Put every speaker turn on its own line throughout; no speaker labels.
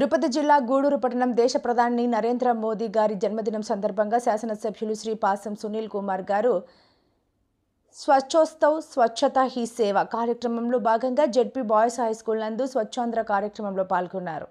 తిరుపతి జిల్లా గూడూరు పట్టణం దేశ ప్రధాని నరేంద్ర మోదీ గారి జన్మదినం సందర్భంగా శాసనసభ్యులు శ్రీ పాసం సునీల్ కుమార్ గారు స్వచ్ఛోత్సవ్ స్వచ్ఛత హీ సేవ కార్యక్రమంలో భాగంగా జెడ్పీ బాయ్స్ హై స్కూల్ నందు స్వచ్ఛాంధ్ర కార్యక్రమంలో పాల్గొన్నారు.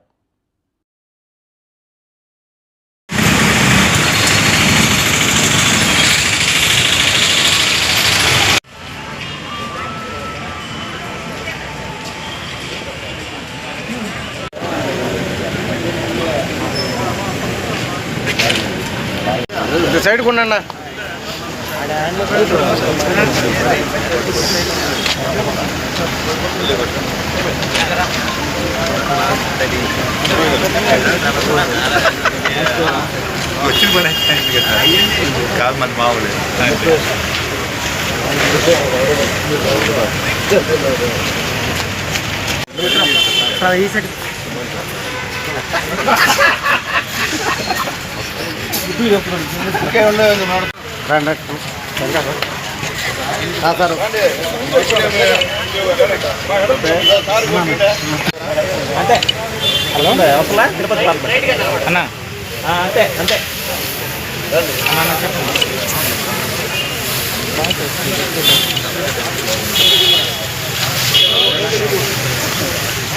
సైడ్ కొన్నా
వచ్చిన పని కదా. మన మామూలు.
ఈ సైడ్. సార్ అంతే హలో అవసరం తిరుపతి అన్న అంతే అంతే అన్న చెప్పండి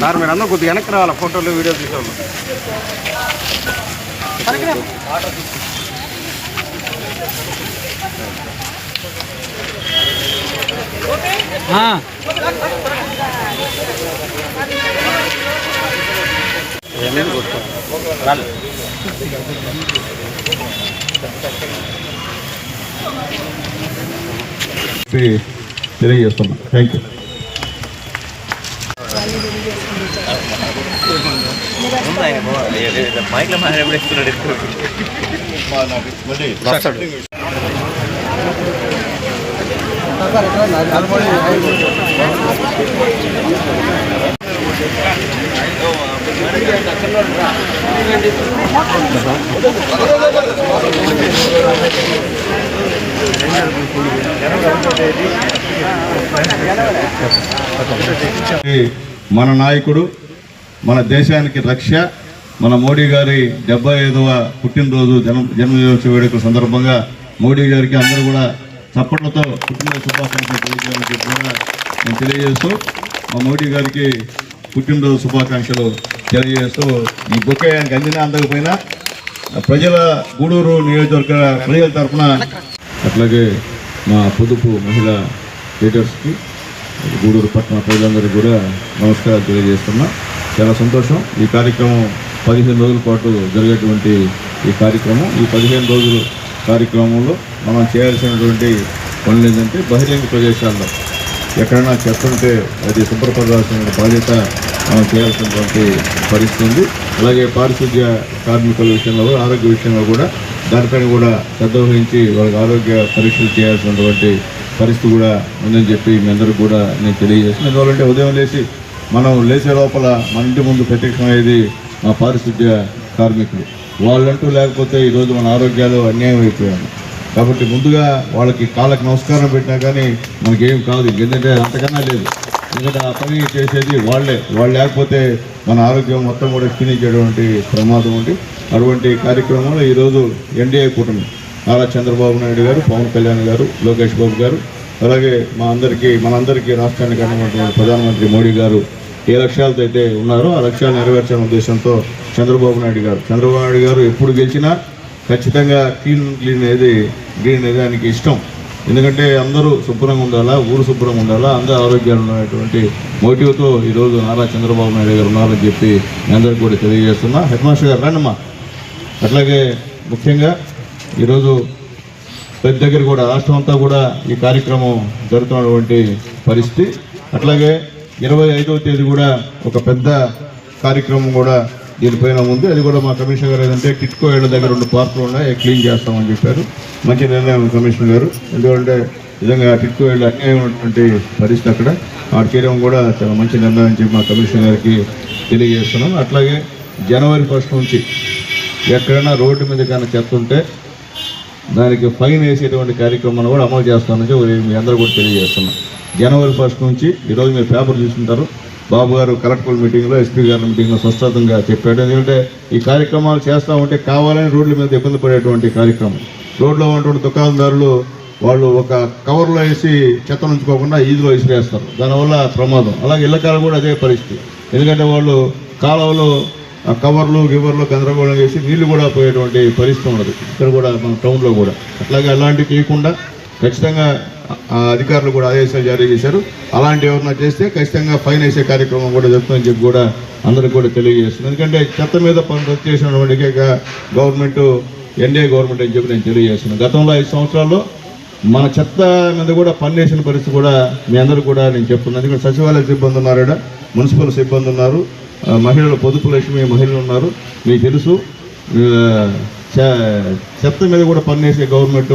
సార్ మీరు అందరూ కొద్దిగా వెనక్కి రావాలి ఫోటోలు వీడియో తీసేవాళ్ళు.
తెలియజేస్తున్నా థ్యాంక్ యూ
మైక్లో మన
నాయకుడు మన దేశానికి రక్ష మన మోడీ గారి డెబ్బై ఐదవ పుట్టినరోజు జన్మ జన్మదినోత్సవ వేడుకల సందర్భంగా మోడీ గారికి అందరూ కూడా చప్పట్లతో పుట్టినరోజు శుభాకాంక్షలు తెలియజేయాలని కూడా నేను తెలియజేస్తూ మా మోడీ గారికి పుట్టినరోజు శుభాకాంక్షలు తెలియజేస్తూ ఈ బొకే ఆయనకి అందినా అందకపోయినా ప్రజల గూడూరు నియోజకవర్గ ప్రజల తరఫున అట్లాగే మా పొదుపు మహిళా లీడర్స్కి గూడూరు పట్టణ ప్రజలందరికీ కూడా నమస్కారాలు తెలియజేస్తున్నా. చాలా సంతోషం. ఈ కార్యక్రమం పదిహేను రోజుల పాటు జరిగేటువంటి ఈ కార్యక్రమం. ఈ పదిహేను రోజుల కార్యక్రమంలో మనం చేయాల్సినటువంటి పనులు ఏంటంటే బహిరంగ ప్రదేశాల్లో ఎక్కడైనా చెత్త ఉంటే అది శుభ్రపడాల్సిన బాధ్యత మనం చేయాల్సినటువంటి పరిస్థితి ఉంది. అలాగే పారిశుద్ధ్య కార్మికుల విషయంలో కూడా, ఆరోగ్య విషయంలో కూడా దానిపైన కూడా శ్రద్ధ వహించి వాళ్ళకి ఆరోగ్య పరీక్షలు చేయాల్సినటువంటి పరిస్థితి కూడా ఉందని చెప్పి మీ అందరికీ కూడా నేను తెలియజేస్తున్నాను. ఎందువల్లంటే ఉదయం లేచి మనం లేచే లోపల మన ఇంటి ముందు ప్రత్యక్షమయ్యేది మా పారిశుద్ధ్య కార్మికులు. వాళ్ళంటూ లేకపోతే ఈరోజు మన ఆరోగ్యాలు అన్యాయం అయిపోయాము కాబట్టి ముందుగా వాళ్ళకి కాళ్ళకి నమస్కారం పెట్టినా కానీ మనకేం కాదు. ఎందుకంటే అంతకన్నా లేదు. ఎందుకంటే ఆ పని చేసేది వాళ్ళే. వాళ్ళు లేకపోతే మన ఆరోగ్యం మొత్తం కూడా క్షీణించేటువంటి ప్రమాదం ఉంది. అటువంటి కార్యక్రమంలో ఈరోజు ఎన్డీఏ కూటమి. నారా చంద్రబాబు నాయుడు గారు పవన్ కళ్యాణ్ గారు లోకేష్ బాబు గారు అలాగే మా అందరికీ మనందరికీ రాష్ట్రానికి అన్నటువంటి ప్రధానమంత్రి మోడీ గారు ఏ లక్ష్యాలతో అయితే ఉన్నారో ఆ లక్ష్యాలు నెరవేర్చాలనే ఉద్దేశంతో చంద్రబాబు నాయుడు గారు. చంద్రబాబు నాయుడు గారు ఎప్పుడు గెలిచినా ఖచ్చితంగా క్లీన్ క్లీన్ అనేది గ్రీన్ అనేది ఆయనకి ఇష్టం. ఎందుకంటే అందరూ శుభ్రంగా ఉండాలా ఊరు శుభ్రంగా ఉండాలా అందరూ ఆరోగ్యాలు ఉన్నటువంటి మోటివ్తో ఈరోజు నారా చంద్రబాబు నాయుడు గారు ఉన్నారని చెప్పి నేను అందరికీ కూడా తెలియజేస్తున్నా. హెడ్ మాస్టర్ గారు రండమ్మా. అట్లాగే ముఖ్యంగా ఈరోజు ప్రతి దగ్గర కూడా రాష్ట్రం అంతా కూడా ఈ కార్యక్రమం జరుగుతున్నటువంటి పరిస్థితి. అట్లాగే ఇరవై ఐదవ తేదీ కూడా ఒక పెద్ద కార్యక్రమం కూడా దీనిపైన ఉంది. అది కూడా మా కమిషనర్ గారు ఏదంటే టిట్కో ఏళ్ళ దగ్గర రెండు పార్కులు ఉన్నాయి క్లీన్ చేస్తామని చెప్పారు. మంచి నిర్ణయం కమిషనర్ గారు. ఎందుకంటే నిజంగా టిట్కో ఏళ్ళు అన్యాయం ఉన్నటువంటి పరిస్థితి అక్కడ. ఆ చేయడం కూడా చాలా మంచి నిర్ణయం అని చెప్పి మా కమిషనర్ గారికి తెలియజేస్తున్నాం. అట్లాగే జనవరి ఫస్ట్ నుంచి ఎక్కడైనా రోడ్డు మీద కన్నా చెత్త ఉంటే దానికి ఫైన్ వేసేటువంటి కార్యక్రమాన్ని కూడా అమలు చేస్తామని మీ అందరూ కూడా తెలియజేస్తున్నాం. జనవరి ఫస్ట్ నుంచి ఈరోజు మీరు పేపర్ చూసుకుంటారు. బాబు గారు కలెక్టర్ మీటింగ్లో ఎస్పీ గారి మీటింగ్లో స్పష్టంగా చెప్పాడు. ఎందుకంటే ఈ కార్యక్రమాలు చేస్తూ ఉంటే కావాలని రోడ్ల మీద ఇబ్బంది పడేటువంటి కార్యక్రమం. రోడ్లో ఉన్నటువంటి దుకాణదారులు వాళ్ళు ఒక కవర్లో వేసి చెత్త ఉంచుకోకుండా ఈజీలో విసిరేస్తారు దానివల్ల ప్రమాదం. అలాగే ఇళ్ళ కాలం కూడా అదే పరిస్థితి. ఎందుకంటే వాళ్ళు కాలువలో కవర్లు గివర్లు గందరగోళం చేసి నీళ్ళు కూడా పోయేటువంటి పరిస్థితి ఉన్నది. ఇక్కడ కూడా మన టౌన్లో కూడా. అట్లాగే అలాంటివి చేయకుండా ఖచ్చితంగా ఆ అధికారులు కూడా ఆదేశాలు జారీ చేశారు. అలాంటి ఎవరైనా చేస్తే ఖచ్చితంగా ఫైన్ వేసే కార్యక్రమం కూడా జరుగుతుందని చెప్పి కూడా అందరికీ కూడా తెలియజేస్తుంది ఎందుకంటే చెత్త మీద పనులు రద్దు చేసినటువంటి గవర్నమెంట్ ఎన్డీఏ గవర్నమెంట్ అని చెప్పి నేను తెలియజేస్తున్నాను. గతంలో ఐదు సంవత్సరాల్లో మన చెత్త మీద కూడా పన్నేసిన పరిస్థితి కూడా మీ అందరూ కూడా నేను చెప్తున్నాను. ఎందుకంటే సచివాలయ సిబ్బంది ఉన్నారు మున్సిపల్ సిబ్బంది ఉన్నారు. మహిళలు పొదుపు లక్ష్మి మహిళలు ఉన్నారు. మీకు తెలుసు చెత్త మీద కూడా పన్నేసే గవర్నమెంట్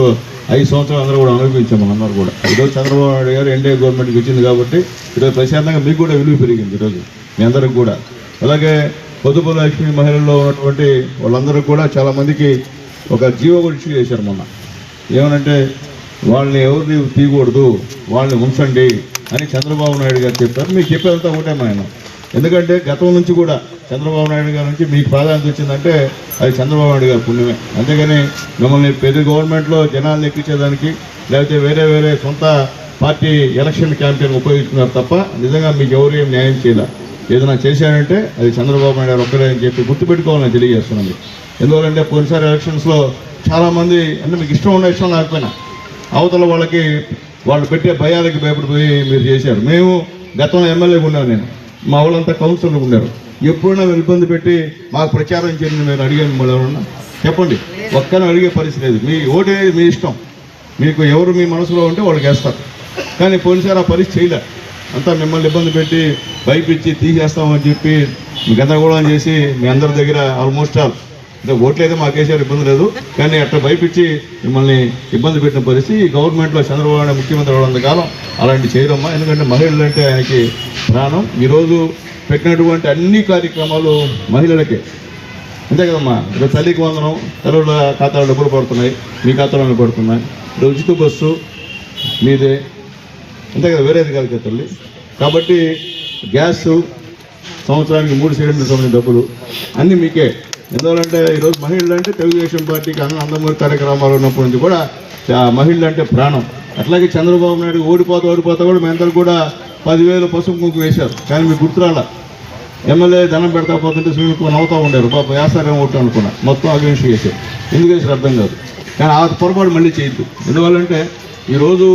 ఐదు సంవత్సరాలు అందరూ కూడా అనుభవించాము అందరూ కూడా. ఈరోజు చంద్రబాబు నాయుడు గారు ఎన్డీఏ గవర్నమెంట్కి వచ్చింది కాబట్టి ఈరోజు ప్రశాంతంగా మీకు కూడా విలువ పెరిగింది ఈరోజు మీ అందరికి కూడా. అలాగే పొదుపు లక్ష్మి మహిళల్లో ఉన్నటువంటి వాళ్ళందరూ కూడా చాలామందికి ఒక జీవో కూడా ఇష్యూ చేశారు మొన్న. ఏమనంటే వాళ్ళని ఎవరిని తీయకూడదు వాళ్ళని ఉంచండి అని చంద్రబాబు నాయుడు గారు చెప్పారు. మీకు చెప్పేదంతా ఒకటే ఆయన. ఎందుకంటే గతం నుంచి కూడా చంద్రబాబు నాయుడు గారి నుంచి మీకు ప్రాధాన్యత వచ్చిందంటే అది చంద్రబాబు నాయుడు గారి పుణ్యమే. అందుకని మిమ్మల్ని పెద్ద గవర్నమెంట్లో జనాలను ఎక్కించేదానికి లేకపోతే వేరే వేరే సొంత పార్టీ ఎలక్షన్ క్యాంపెయిన్ ఉపయోగించుకున్నారు తప్ప నిజంగా మీకు ఎవరు ఏం న్యాయం చేయాల. ఏదైనా చేశారంటే అది చంద్రబాబు నాయుడు గారు ఒక్కరే అని చెప్పి గుర్తుపెట్టుకోవాలని తెలియజేస్తున్నాను ఎందువల్లంటే పోయినసారి ఎలక్షన్స్లో చాలామంది అంటే మీకు ఇష్టం ఉన్న ఇష్టం లేకపోయినా అవతల వాళ్ళకి వాళ్ళు పెట్టే భయాలకి భయపడిపోయి మీరు చేశారు. మేము గతంలో ఎమ్మెల్యేగా ఉన్నాను నేను. మా వాళ్ళంతా కౌన్సిలర్లు ఉన్నారు. ఎప్పుడైనా ఇబ్బంది పెట్టి మాకు ప్రచారం చేయండి మీరు అడిగాను మళ్ళీ ఎవరన్నా? చెప్పండి. ఒక్కరిని అడిగే పరిస్థితి లేదు. మీ ఓటే మీ ఇష్టం. మీకు ఎవరు మీ మనసులో ఉంటే వాళ్ళు వేస్తారు కానీ పోలీసారు ఆ పరిస్థితి చేయలే. అంతా మిమ్మల్ని ఇబ్బంది పెట్టి భయపించి తీసేస్తామని చెప్పి గందరగోళం చేసి మీ అందరి దగ్గర ఆల్మోస్ట్ ఆల్ అంటే ఓట్లయితే మా కేసీఆర్ ఇబ్బంది లేదు. కానీ అట్లా భయపించి మిమ్మల్ని ఇబ్బంది పెట్టిన పరిస్థితి ఈ గవర్నమెంట్లో చంద్రబాబు నాయుడు ముఖ్యమంత్రి ఉన్నంత కాలం అలాంటి చేయరమ్మా. ఎందుకంటే మహిళలు అంటే ఆయనకి ప్రాణం. ఈరోజు పెట్టినటువంటి అన్ని కార్యక్రమాలు మహిళలకే. అంతే కదమ్మా. ఇప్పుడు తల్లికి వందనం తల్లుల ఖాతాలో డబ్బులు పడుతున్నాయి మీ ఖాతాలో పడుతున్నాయి. ఉచిత బస్సు మీదే. అంతే కదా వేరేది కాదు కదా తల్లి. కాబట్టి గ్యాస్ సంవత్సరానికి మూడు సిలిండర్ సంబంధించిన డబ్బులు అన్నీ మీకే. ఎందుకంటే ఈరోజు మహిళలు అంటే తెలుగుదేశం పార్టీకి అన్న అందమూరి కార్యక్రమాలు ఉన్నప్పటి నుంచి కూడా మహిళలు అంటే ప్రాణం. అట్లాగే చంద్రబాబు నాయుడు ఓడిపోతా ఓడిపోతా కూడా మేమందరూ కూడా పదివేలు పసుపు కుంకుమ వేశారు. కానీ మీకు గుర్తురాల? ఎమ్మెల్యే ధనం పెడతా పోతుంటే స్విమ్మింగ్ నవ్వుతూ ఉండారు పాప వ్యాసారం ఒకటి అనుకున్నా. మొత్తం అగ్నిష్ చేశారు. ఎందుకు వేసారు అర్థం కాదు. కానీ ఆ పొరపాటు మళ్ళీ చేయొద్దు. ఎందువల్లంటే ఈరోజు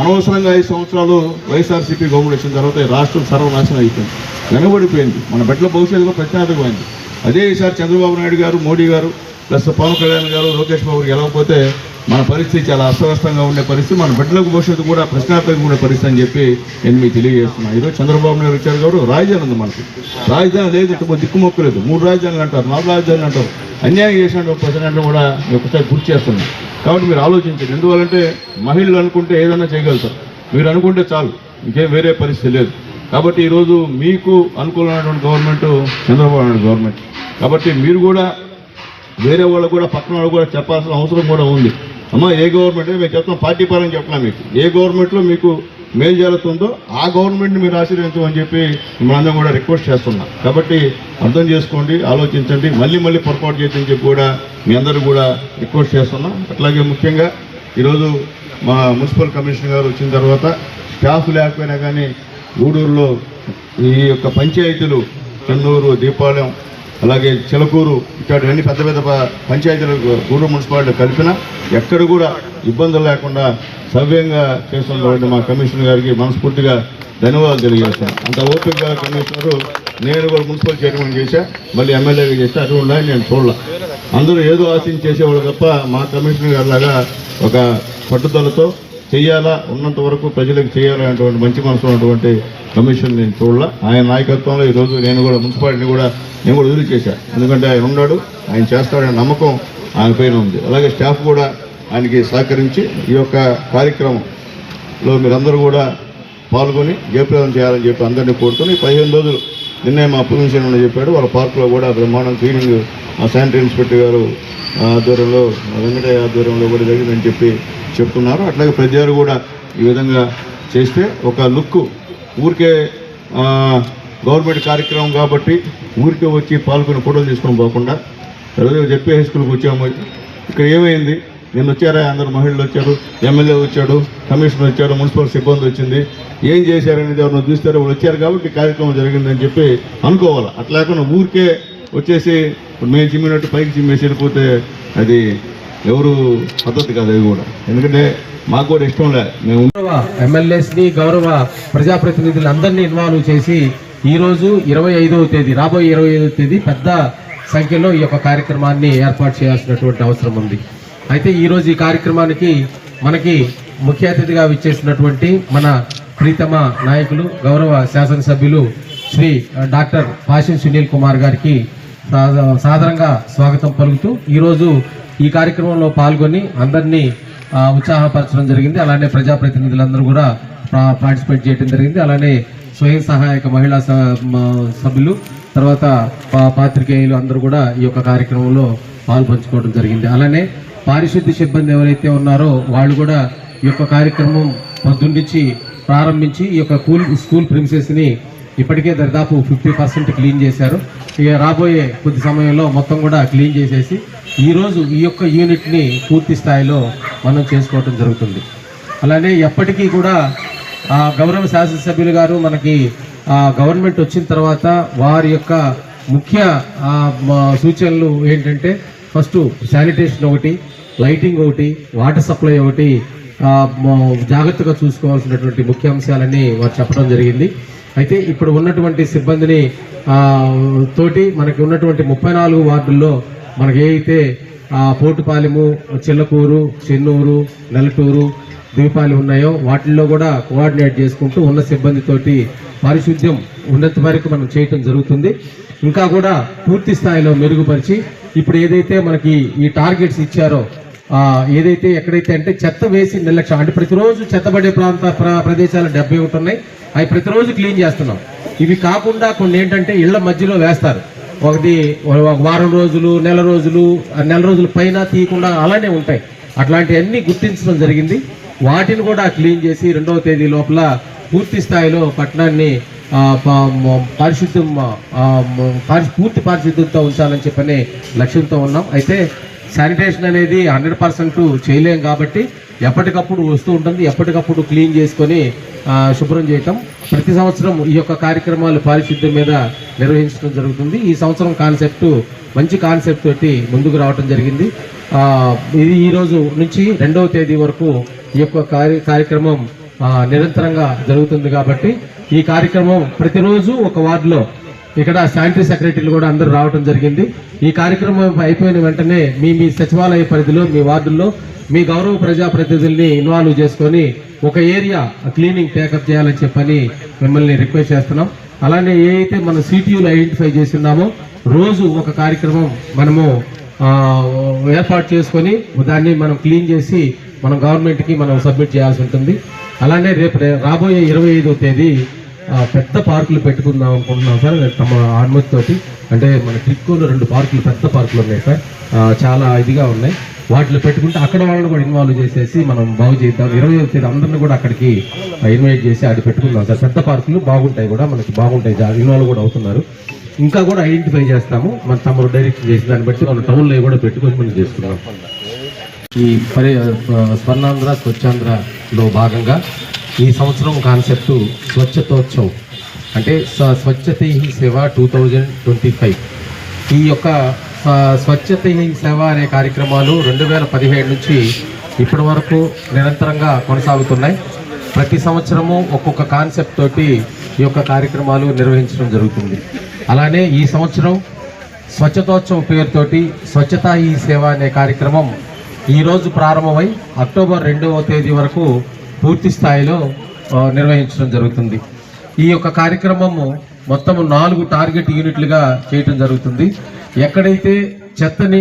అనవసరంగా ఐదు సంవత్సరాలు వైఎస్ఆర్సీపీ గవర్నమెంట్ వచ్చిన తర్వాత ఈ రాష్ట్రం సర్వనాశనం అయిపోయింది. వెనబడిపోయింది మన బిడ్డల భవిష్యత్తు కూడా అదే ఈసారి చంద్రబాబు నాయుడు గారు మోడీ గారు ప్లస్ పవన్ కళ్యాణ్ గారు లోకేష్ బాబు గెలవకపోతే మన పరిస్థితి చాలా అస్తవ్యస్తంగా ఉండే పరిస్థితి మన బిడ్డలకు భవిష్యత్తు కూడా ప్రశ్నార్థకంగా ఉండే పరిస్థితి అని చెప్పి నేను మీకు తెలియజేస్తున్నాను ఈరోజు చంద్రబాబు నాయుడు వచ్చారు కాబట్టి రాజధాని ఉంది మనకి. రాజధాని లేదు ఇటు దిక్కుమొక్కు లేదు. మూడు రాజధానులు అంటారు నాలుగు రాజధానులు అంటారు. అన్యాయం చేసిన ప్రజలను కూడా ఒకసారి గుర్తు చేస్తున్నాను కాబట్టి మీరు ఆలోచించండి. ఎందువల్లంటే మహిళలు అనుకుంటే ఏదైనా చేయగలుగుతారు. మీరు అనుకుంటే చాలు ఇంకేం వేరే పరిస్థితి లేదు. కాబట్టి ఈరోజు మీకు అనుకూలమైనటువంటి గవర్నమెంట్ చంద్రబాబు నాయుడు గవర్నమెంట్ కాబట్టి మీరు కూడా వేరే వాళ్ళకు కూడా పక్కన వాళ్ళు కూడా చెప్పాల్సిన అవసరం కూడా ఉంది. అమ్మ ఏ గవర్నమెంట్ మేము చెప్తాం పార్టీ పరంగా చెప్తున్నాం మీకు. ఏ గవర్నమెంట్లో మీకు మేలు జరుగుతుందో ఆ గవర్నమెంట్ని మీరు ఆశీర్వించమని చెప్పి మనందరం కూడా రిక్వెస్ట్ చేస్తున్నాం. కాబట్టి అర్థం చేసుకోండి ఆలోచించండి మళ్ళీ మళ్ళీ పొరపాటు చేయొద్దని చెప్పి కూడా మీ అందరూ కూడా రిక్వెస్ట్ చేస్తున్నాం. అట్లాగే ముఖ్యంగా ఈరోజు మా మున్సిపల్ కమిషనర్ గారు వచ్చిన తర్వాత స్టాఫ్ లేకపోయినా కానీ గూడూరులో ఈ యొక్క పంచాయతీలు చెన్నూరు దీపాలెం అలాగే చిలకూరు ఇక్కడ అన్ని పెద్ద పెద్ద పంచాయతీలు గూడూరు మున్సిపాలిటీ కలిపిన ఎక్కడ కూడా ఇబ్బందులు లేకుండా సవ్యంగా చేస్తున్నటువంటి మా కమిషనర్ గారికి మనస్ఫూర్తిగా ధన్యవాదాలు తెలియజేస్తాను అంత ఓపికగా కమిషనరు నేను కూడా మున్సిపల్ చైర్మన్ చేశా మళ్ళీ ఎమ్మెల్యేగా చేశా అటు ఉండాలని నేను చూడలే. అందరూ ఏదో ఆశించి చేసేవాళ్ళు తప్ప మా కమిషనర్ గారి లాగా ఒక పట్టుదలతో చేయాలా? ఉన్నంత వరకు ప్రజలకు చేయాలనేటువంటి మంచి మనసు ఉన్నటువంటి కమిషన్ నేను చూడాల. ఆయన నాయకత్వంలో ఈరోజు నేను కూడా మున్సిపాలిటీని కూడా నేను కూడా వదిలిచేశాను ఎందుకంటే ఆయన ఉన్నాడు ఆయన చేస్తాడనే నమ్మకం ఆయన పైన ఉంది. అలాగే స్టాఫ్ కూడా ఆయనకి సహకరించి ఈ యొక్క కార్యక్రమంలో మీరందరూ కూడా పాల్గొని జయప్రదం చేయాలని చెప్పి అందరినీ కోరుకొని పదిహేను రోజులు నిన్నే మా పొల్యూషన్ చెప్పాడు. వాళ్ళ పార్కులో కూడా బ్రహ్మాండం క్లీనింగ్ ఆ శానిటరీ ఇన్స్పెక్టర్ గారు ఆధ్వర్యంలో వెంకటయ్య ఆధ్వర్యంలో కూడా జరిగిందని చెప్పి చెప్తున్నారు. అట్లాగే ప్రజలు కూడా ఈ విధంగా చేస్తే ఒక లుక్ ఊరికే గవర్నమెంట్ కార్యక్రమం కాబట్టి ఊరికే వచ్చి పాల్గొని ఫోటోలు తీసుకొని పోకుండా రోజు చెప్పే హై స్కూల్కి వచ్చాము. ఇక్కడ ఏమైంది? నిన్న వచ్చారా? అందరు మహిళలు వచ్చారు ఎమ్మెల్యే వచ్చాడు కమిషనర్ వచ్చాడు మున్సిపల్ సిబ్బంది వచ్చింది. ఏం చేశారనేది ఎవరిని చూస్తారో వాళ్ళు వచ్చారు కాబట్టి కార్యక్రమం జరిగిందని చెప్పి అనుకోవాలి. అట్లా లేకుండా ఊరికే వచ్చేసి ఇప్పుడు మేము చిమ్మినట్టు పైకి చిమ్మేసి వెళ్ళిపోతే అది ఎవరు పద్ధతి కాదు అది కూడా. ఎందుకంటే మాకు కూడా ఇష్టం లే. మేము
ఎమ్మెల్యేస్ని గౌరవ ప్రజాప్రతినిధులు అందరినీ ఇన్వాల్వ్ చేసి ఈరోజు ఇరవై ఐదవ తేదీ రాబోయే ఇరవై ఐదవ తేదీ పెద్ద సంఖ్యలో ఈ యొక్క కార్యక్రమాన్ని ఏర్పాటు చేయాల్సినటువంటి అవసరం ఉంది. అయితే ఈరోజు ఈ కార్యక్రమానికి మనకి ముఖ్య అతిథిగా విచ్చేసినటువంటి మన ప్రీతమ నాయకులు గౌరవ శాసనసభ్యులు శ్రీ డాక్టర్ పాషిన్ సునీల్ కుమార్ గారికి సా- సాదరంగా స్వాగతం పలుకుతూ ఈరోజు ఈ కార్యక్రమంలో పాల్గొని అందరినీ ఉత్సాహపరచడం జరిగింది. అలానే ప్రజాప్రతినిధులందరూ కూడా పా- పార్టిసిపేట్ చేయడం జరిగింది. అలానే స్వయం సహాయక మహిళా స- మ- సభ్యులు తర్వాత పా- పాత్రికేయులు అందరూ కూడా ఈ యొక్క కార్యక్రమంలో పాల్పంచుకోవడం జరిగింది. అలానే పారిశుద్ధ్య సిబ్బంది ఎవరైతే ఉన్నారో వాళ్ళు కూడా ఈ యొక్క కార్యక్రమం పొద్దున్నుంచి ప్రారంభించి ఈ యొక్క కూల్ స్కూల్ ప్రిన్సెస్ని ఇప్పటికే దాదాపు ఫిఫ్టీ పర్సెంట్ క్లీన్ చేశారు. ఇక రాబోయే కొద్ది సమయంలో మొత్తం కూడా క్లీన్ చేసేసి ఈరోజు ఈ యొక్క యూనిట్ని పూర్తి స్థాయిలో మనం చేసుకోవటం జరుగుతుంది. అలానే ఎప్పటికీ కూడా ఆ గౌరవ శాసనసభ్యులు గారు మనకి గవర్నమెంట్ వచ్చిన తర్వాత వారి యొక్క ముఖ్య సూచనలు ఏంటంటే ఫస్ట్ శానిటేషన్ ఒకటి లైటింగ్ ఒకటి వాటర్ సప్లై ఒకటి జాగ్రత్తగా చూసుకోవాల్సినటువంటి ముఖ్య అంశాలని వారు చెప్పడం జరిగింది. అయితే ఇప్పుడు ఉన్నటువంటి సిబ్బందిని తోటి మనకి ఉన్నటువంటి ముప్పై నాలుగు వార్డుల్లో మనకి ఏదైతే పోటుపాలెము చిల్లకూరు చెన్నూరు నల్లటూరు ద్వీపాలు ఉన్నాయో వాటిల్లో కూడా కోఆర్డినేట్ చేసుకుంటూ ఉన్న సిబ్బందితోటి పారిశుద్ధ్యం ఉన్నంత వరకు మనం చేయటం జరుగుతుంది. ఇంకా కూడా పూర్తి స్థాయిలో మెరుగుపరిచి ఇప్పుడు ఏదైతే మనకి ఈ టార్గెట్స్ ఇచ్చారో ఏదైతే ఎక్కడైతే అంటే చెత్త వేసి నిర్లక్ష్యం అంటే ప్రతిరోజు చెత్తబడే ప్రాంత ప్రదేశాలు డెబ్బై ఒకటి ఉన్నాయి. అవి ప్రతిరోజు క్లీన్ చేస్తున్నాం. ఇవి కాకుండా కొన్ని ఏంటంటే ఇళ్ళ మధ్యలో వేస్తారు. ఒకటి ఒక వారం రోజులు నెల రోజులు నెల రోజుల పైన తీయకుండా అలానే ఉంటాయి. అట్లాంటివన్నీ గుర్తించడం జరిగింది. వాటిని కూడా క్లీన్ చేసి రెండవ తేదీ లోపల పూర్తి స్థాయిలో పట్టణాన్ని పారిశుద్ధ్యం పారి- పూర్తి పారిశుద్ధ్యంతో ఉంచాలని చెప్పని లక్ష్యంతో ఉన్నాం. అయితే శానిటేషన్ అనేది హండ్రెడ్ పర్సెంట్ చేయలేం కాబట్టి ఎప్పటికప్పుడు వస్తూ ఉంటుంది ఎప్పటికప్పుడు క్లీన్ చేసుకొని శుభ్రం చేయటం. ప్రతి సంవత్సరం ఈ యొక్క కార్యక్రమాలు పారిశుద్ధ్యం మీద నిర్వహించడం జరుగుతుంది. ఈ సంవత్సరం కాన్సెప్ట్ మంచి కాన్సెప్ట్ తోటి ముందుకు రావడం జరిగింది. ఇది ఈరోజు నుంచి రెండవ తేదీ వరకు ఈ యొక్క కార్య కార్యక్రమం నిరంతరంగా జరుగుతుంది కాబట్టి ఈ కార్యక్రమం ప్రతిరోజు ఒక వార్డులో ఇక్కడ శానిటరీ సెక్రటరీలు కూడా అందరూ రావడం జరిగింది. ఈ కార్యక్రమం అయిపోయిన వెంటనే మీ మీ సచివాలయ పరిధిలో మీ వార్డుల్లో మీ గౌరవ ప్రజాప్రతినిధుల్ని ఇన్వాల్వ్ చేసుకొని ఒక ఏరియా క్లీనింగ్ టేకప్ చేయాలని చెప్పని మిమ్మల్ని రిక్వెస్ట్ చేస్తున్నాం. అలానే ఏ అయితే మన సిటీయూలు ఐడెంటిఫై చేస్తున్నామో రోజు ఒక కార్యక్రమం మనము ఏర్పాటు చేసుకొని దాన్ని మనం క్లీన్ చేసి మనం గవర్నమెంట్కి మనం సబ్మిట్ చేయాల్సి ఉంటుంది. అలానే రేపు రాబోయే ఇరవై తేదీ పెద్ద పార్కులు పెట్టుకుందాం అనుకుంటున్నాం సార్. తమ అనుమతితోటి అంటే మన ట్రిక్కులో రెండు పార్కులు పెద్ద పార్కులు ఉన్నాయి సార్. చాలా ఇదిగా ఉన్నాయి. వాటిలో పెట్టుకుంటే అక్కడ వాళ్ళని కూడా ఇన్వాల్వ్ చేసేసి మనం బాగు చేద్దాం. ఇరవై తేదీ అందరిని కూడా అక్కడికి ఇన్వైట్ చేసి అది పెట్టుకుందాం సార్. పెద్ద పార్కులు బాగుంటాయి కూడా మనకి బాగుంటాయి ఇన్వాల్వ్ కూడా అవుతున్నారు. ఇంకా కూడా ఐడెంటిఫై చేస్తాము. మన తమరు డైరెక్ట్ చేసి దాన్ని బట్టి మన టౌన్లో కూడా పెట్టుకొని మనం చేసుకున్నాం ఈ పరి స్వర్ణాంధ్ర స్వచ్ఛాంధ్రలో భాగంగా ఈ సంవత్సరం కాన్సెప్ట్ స్వచ్ఛతోత్సవ్. అంటే స్వచ్ఛత హీ సేవ టూ థౌజండ్ ట్వంటీ ఫైవ్. ఈ యొక్క స్వచ్ఛత హీ సేవ అనే కార్యక్రమాలు రెండు వేల పదిహేడు నుంచి ఇప్పటి వరకు నిరంతరంగా కొనసాగుతున్నాయి. ప్రతి సంవత్సరము ఒక్కొక్క కాన్సెప్ట్ తోటి ఈ యొక్క కార్యక్రమాలు నిర్వహించడం జరుగుతుంది. అలానే ఈ సంవత్సరం స్వచ్ఛతోత్సవం పేరుతోటి స్వచ్ఛతా ఈ సేవ అనే కార్యక్రమం ఈరోజు ప్రారంభమై అక్టోబర్ రెండవ తేదీ వరకు పూర్తి స్థాయిలో నిర్వహించడం జరుగుతుంది. ఈ యొక్క కార్యక్రమము మొత్తం నాలుగు టార్గెట్ యూనిట్లుగా చేయటం జరుగుతుంది. ఎక్కడైతే చెత్తని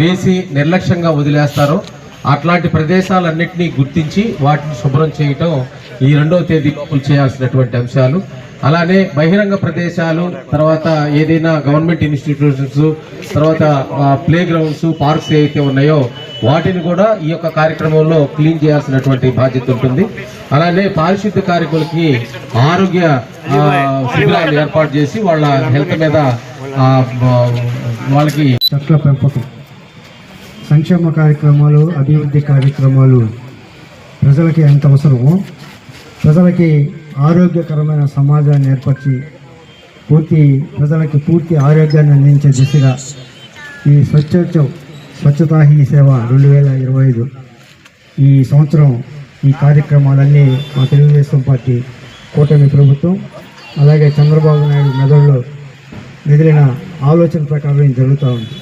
వేసి నిర్లక్ష్యంగా వదిలేస్తారో అట్లాంటి ప్రదేశాలన్నింటినీ గుర్తించి వాటిని శుభ్రం చేయటం ఈ రెండవ తేదీ లోపల చేయాల్సినటువంటి అంశాలు. అలానే బహిరంగ ప్రదేశాలు తర్వాత ఏదైనా గవర్నమెంట్ ఇన్స్టిట్యూషన్స్ తర్వాత ప్లే గ్రౌండ్స్ పార్క్స్ ఏవైతే ఉన్నాయో వాటిని కూడా ఈ యొక్క కార్యక్రమంలో క్లీన్ చేయాల్సినటువంటి బాధ్యత ఉంటుంది. అలానే పారిశుద్ధ్య కార్మికులకి ఆరోగ్య శిబిరాలు ఏర్పాటు చేసి వాళ్ళ హెల్త్ మీద వాళ్ళకి
చెట్ల పెంపకం సంక్షేమ కార్యక్రమాలు అభివృద్ధి కార్యక్రమాలు ప్రజలకి ఎంత అవసరమో ప్రజలకి ఆరోగ్యకరమైన సమాజాన్ని ఏర్పరిచి పూర్తి ప్రజలకి పూర్తి ఆరోగ్యాన్ని అందించే దిశగా ఈ స్వచ్ఛోత్సవం స్వచ్ఛతా హీ సేవ రెండు వేల ఇరవై ఐదు. ఈ సంవత్సరం ఈ కార్యక్రమాలన్నీ మా తెలుగుదేశం పార్టీ కూటమి ప్రభుత్వం అలాగే చంద్రబాబు నాయుడు మెదడులో మెదిలిన ఆలోచన ప్రకారం జరుగుతూ ఉంది.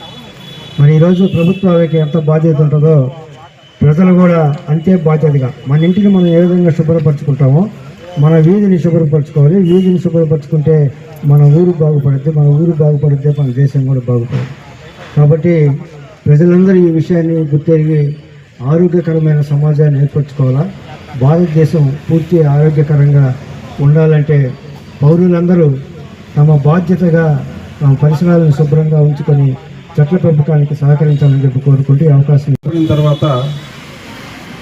మరి ఈరోజు ప్రభుత్వానికి ఎంత బాధ్యత ఉంటుందో ప్రజలు కూడా అంతే బాధ్యతగా మన ఇంటిని మనం ఏ విధంగా శుభ్రపరచుకుంటామో మన వీధిని శుభ్రపరచుకోవాలి. వీధిని శుభ్రపరచుకుంటే మన ఊరు బాగుపడుద్ది మన ఊరు బాగుపడితే మన దేశం కూడా బాగుపడుతుంది కాబట్టి ప్రజలందరూ ఈ విషయాన్ని గుర్తెరిగి ఆరోగ్యకరమైన సమాజాన్ని ఏర్పరచుకోవాలా? భారతదేశం పూర్తి ఆరోగ్యకరంగా ఉండాలంటే పౌరులందరూ తమ బాధ్యతగా తమ పరిసరాలను శుభ్రంగా ఉంచుకొని చెట్ల పెంపకానికి సహకరించాలని చెప్పి కోరుకుంటూ అవకాశం
ఏర్పడిన తర్వాత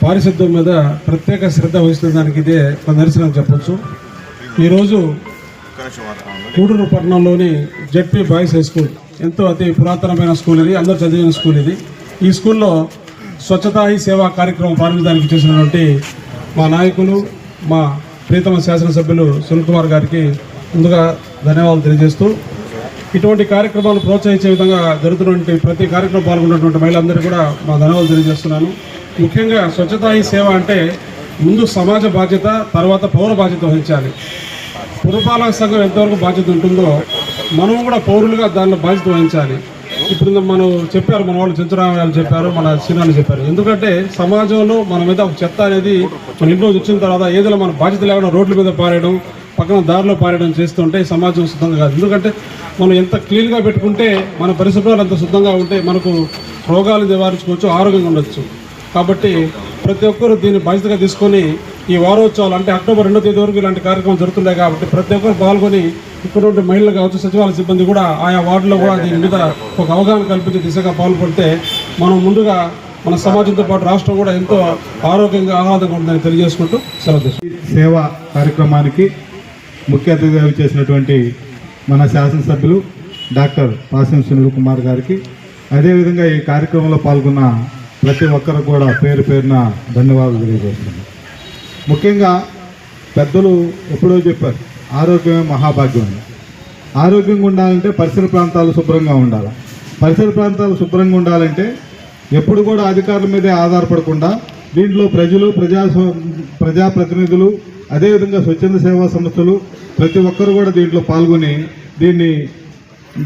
పారిశుద్ధ్యం మీద ప్రత్యేక శ్రద్ధ వహిస్తున్న దానికి ఇదే ఒక నిరసన చెప్పొచ్చు. ఈరోజు కూడూరు పట్టణంలోని జెడ్పీ బాయ్స్ హై స్కూల్ ఎంతో అతి పురాతనమైన స్కూల్ ఇది అందరూ చదివిన స్కూల్ ఇది. ఈ స్కూల్లో స్వచ్ఛతా హీ సేవా కార్యక్రమం ప్రారంభించడానికి చేసినటువంటి మా నాయకులు మా ప్రీతమ శాసనసభ్యులు సునీల్ కుమార్ గారికి ముందుగా ధన్యవాదాలు తెలియజేస్తూ ఇటువంటి కార్యక్రమాలు ప్రోత్సహించే విధంగా జరుగుతున్నటువంటి ప్రతి కార్యక్రమం పాల్గొన్నటువంటి మహిళలందరూ కూడా మా ధన్యవాదాలు తెలియజేస్తున్నాను. ముఖ్యంగా స్వచ్ఛతా హీ సేవ అంటే ముందు సమాజ బాధ్యత తర్వాత పౌర బాధ్యత వహించాలి. పురపాలక సంఘం ఎంతవరకు బాధ్యత ఉంటుందో మనం కూడా పౌరులుగా దానిలో బాధ్యత వహించాలి. ఇప్పుడు మనం చెప్పారు మన వాళ్ళు చంద్రరామారావు చెప్పారు మన శ్రీనాలు చెప్పారు. ఎందుకంటే సమాజంలో మన మీద ఒక చెత్త అనేది మన ఇంట్లో వచ్చిన తర్వాత ఏదో మన బాధ్యత లేకుండా రోడ్ల మీద పారేయడం పక్కన దారిలో పారేయడం చేస్తుంటే సమాజం శుద్ధంగా కాదు. ఎందుకంటే మనం ఎంత క్లీన్గా పెట్టుకుంటే మన పరిశుభ్రాలు అంత శుద్ధంగా ఉంటే మనకు రోగాలు నివారించుకోవచ్చు ఆరోగ్యంగా ఉండొచ్చు. కాబట్టి ప్రతి ఒక్కరు దీన్ని బాధ్యతగా తీసుకొని ఈ వారోత్సవాలు అంటే అక్టోబర్ రెండో తేదీ వరకు ఇలాంటి కార్యక్రమం జరుగుతున్నాయి కాబట్టి ప్రతి ఒక్కరు పాల్గొని ఇక్కడ మహిళలు కావచ్చు సచివాలయ సిబ్బంది కూడా ఆయా వార్డులో కూడా దీని మీద ఒక అవగాహన కల్పించే దిశగా పాల్పడితే మనం ముందుగా మన సమాజంతో పాటు రాష్ట్రం కూడా ఎంతో ఆరోగ్యంగా ఆహ్లాదంగా ఉంటుందని తెలియజేసుకుంటూ సెలవు తీసుకుంటాం.
సేవ కార్యక్రమానికి ముఖ్య అతిథిగా చేసినటువంటి మన శాసనసభ్యులు డాక్టర్ పాసం సునీల్ కుమార్ గారికి అదేవిధంగా ఈ కార్యక్రమంలో పాల్గొన్న ప్రతి ఒక్కరు కూడా పేరు పేరున ధన్యవాదాలు తెలియజేస్తున్నాను. ముఖ్యంగా పెద్దలు ఎప్పుడో చెప్పారు ఆరోగ్యమే మహాభాగ్యం. ఆరోగ్యంగా ఉండాలంటే పరిసర ప్రాంతాలు శుభ్రంగా ఉండాలి. పరిసర ప్రాంతాలు శుభ్రంగా ఉండాలంటే ఎప్పుడు కూడా అధికారుల మీదే ఆధారపడకుండా దీంట్లో ప్రజలు ప్రజా ప్రజాప్రతినిధులు అదేవిధంగా స్వచ్ఛంద సేవా సంస్థలు ప్రతి ఒక్కరు కూడా దీంట్లో పాల్గొని దీన్ని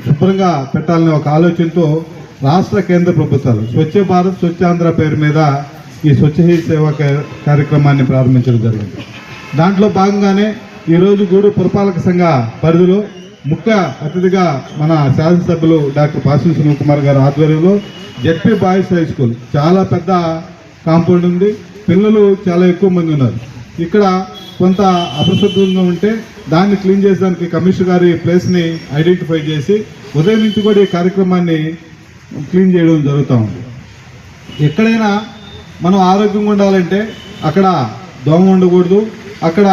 శుభ్రంగా పెట్టాలనే ఒక ఆలోచనతో రాష్ట్ర కేంద్ర ప్రభుత్వాలు. స్వచ్ఛ భారత్ స్వచ్ఛ ఆంధ్ర పేరు మీద ఈ స్వచ్ఛ హీ సేవా కార్యక్రమాన్ని ప్రారంభించడం జరిగింది. దాంట్లో భాగంగానే ఈరోజు గూడూరు పురపాలక సంఘ పరిధిలో ముఖ్య అతిథిగా మన శాసనసభ్యులు డాక్టర్ పాసిన సునీల్ కుమార్ గారి ఆధ్వర్యంలో జెడ్పీ బాయ్స్ హై స్కూల్. చాలా పెద్ద కాంపౌండ్ ఉంది. పిల్లలు చాలా ఎక్కువ మంది ఉన్నారు. ఇక్కడ కొంత అపశుద్ధంగా ఉంటే దాన్ని క్లీన్ చేసేదానికి కమిషనర్ గారి ప్లేస్ని ఐడెంటిఫై చేసి ఉదయం నుంచి కూడా ఈ కార్యక్రమాన్ని క్లీన్ చేయడం జరుగుతూ ఉంది. ఎక్కడైనా మనం ఆరోగ్యంగా ఉండాలంటే అక్కడ దోమ ఉండకూడదు అక్కడ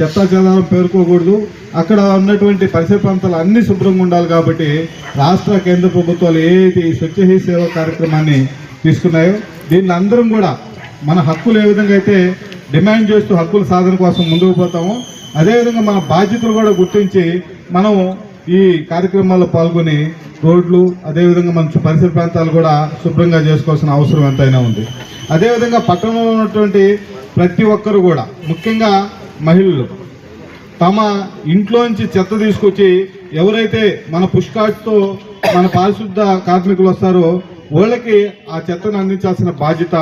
చెత్త చెదారం పేరుకోకూడదు అక్కడ ఉన్నటువంటి పరిసర ప్రాంతాలు అన్నీ శుభ్రంగా ఉండాలి కాబట్టి రాష్ట్ర కేంద్ర ప్రభుత్వాలు ఏది స్వచ్ఛ హీ సేవ కార్యక్రమాన్ని తీసుకున్నాయో దీన్ని అందరం కూడా మన హక్కులు ఏ విధంగా అయితే డిమాండ్ చేస్తూ హక్కుల సాధన కోసం ముందుకు పోతామో అదేవిధంగా మన బాధ్యతలు కూడా గుర్తించి మనం ఈ కార్యక్రమాల్లో పాల్గొని రోడ్లు అదేవిధంగా మన పరిసర ప్రాంతాలు కూడా శుభ్రంగా చేసుకోవాల్సిన అవసరం ఎంతైనా ఉంది. అదేవిధంగా పట్టణంలో ఉన్నటువంటి ప్రతి ఒక్కరు కూడా ముఖ్యంగా మహిళలు తమ ఇంట్లోంచి చెత్త తీసుకొచ్చి ఎవరైతే మన పుష్కాట్తో మన పారిశుద్ధ కార్మికులు వస్తారో వాళ్ళకి ఆ చెత్తను అందించాల్సిన బాధ్యత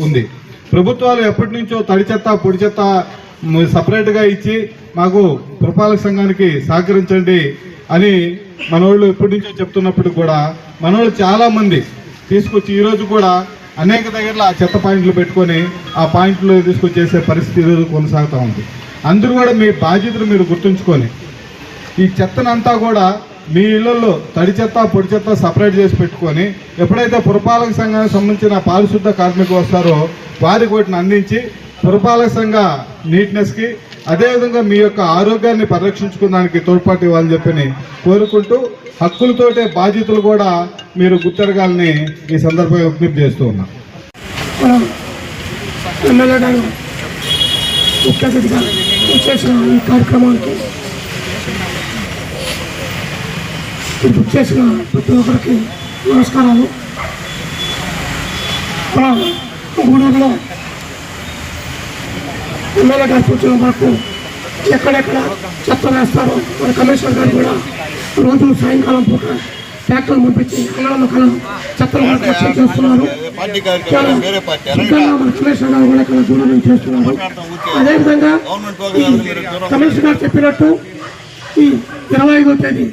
ఉంది. ప్రభుత్వాలు ఎప్పటి నుంచో తడి చెత్త పొడి చెత్త సపరేట్గా ఇచ్చి మాకు పురపాలక సంఘానికి సహకరించండి అని మనోళ్ళు ఎప్పటి నుంచో చెప్తున్నప్పుడు కూడా మనోళ్ళు చాలా మంది తీసుకొచ్చి ఈరోజు కూడా అనేక దగ్గరలో ఆ చెత్త పాయింట్లు పెట్టుకొని ఆ పాయింట్లు తీసుకొచ్చేసే పరిస్థితి ఈరోజు కొనసాగుతూ ఉంది. అందరూ కూడా మీ బాధ్యతలు మీరు గుర్తుంచుకొని ఈ చెత్తనంతా కూడా మీ ఇళ్ళలో తడి చెత్త పొడి చెత్త సపరేట్ చేసి పెట్టుకొని ఎప్పుడైతే పురపాలక సంఘానికి సంబంధించిన పారిశుద్ధ కార్మికులు వస్తారో వారికి వాటిని అందించి పురపాలక సంఘ నీట్నెస్కి అదేవిధంగా మీ యొక్క ఆరోగ్యాన్ని పరిరక్షించుకోవడానికి తోడ్పాటు ఇవ్వాలని చెప్పని కోరుకుంటూ హక్కులతోటే బాధ్యతలు కూడా మీరు గుర్తెరగాలని ఈ సందర్భంగా విజ్ఞప్తి చేస్తూ ఉన్నాం.
ముఖ్య అతిథిగా చేసిన ఈ కార్యక్రమానికి బుక్ చేసిన ప్రతి ఒక్కరికి నమస్కారాలు. మన గూడూరులో ఎమ్మెల్యే గారు సూచన వరకు ఎక్కడెక్కడ చెత్త వేస్తారో మన కమిషనర్ గారు కూడా రోజు సాయంకాలం పూట ట్రాక్టర్లు పంపించి అంగళంలో కల చెత్తలు కలెక్షన్ చేస్తున్నారు. మన కమిషనర్ గారు కూడా ఇక్కడ దూరం చేస్తున్నారు. అదేవిధంగా కమిషనర్ గారు చెప్పినట్టు ఈ ఇరవై ఐదో తేదీ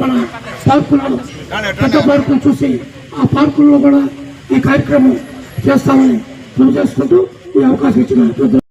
మన పార్కులను పెద్ద పార్కులు చూసి ఆ పార్కుల్లో కూడా ఈ కార్యక్రమం చేస్తామని తెలియజేసుకుంటూ ఈ అవకాశం ఇచ్చిన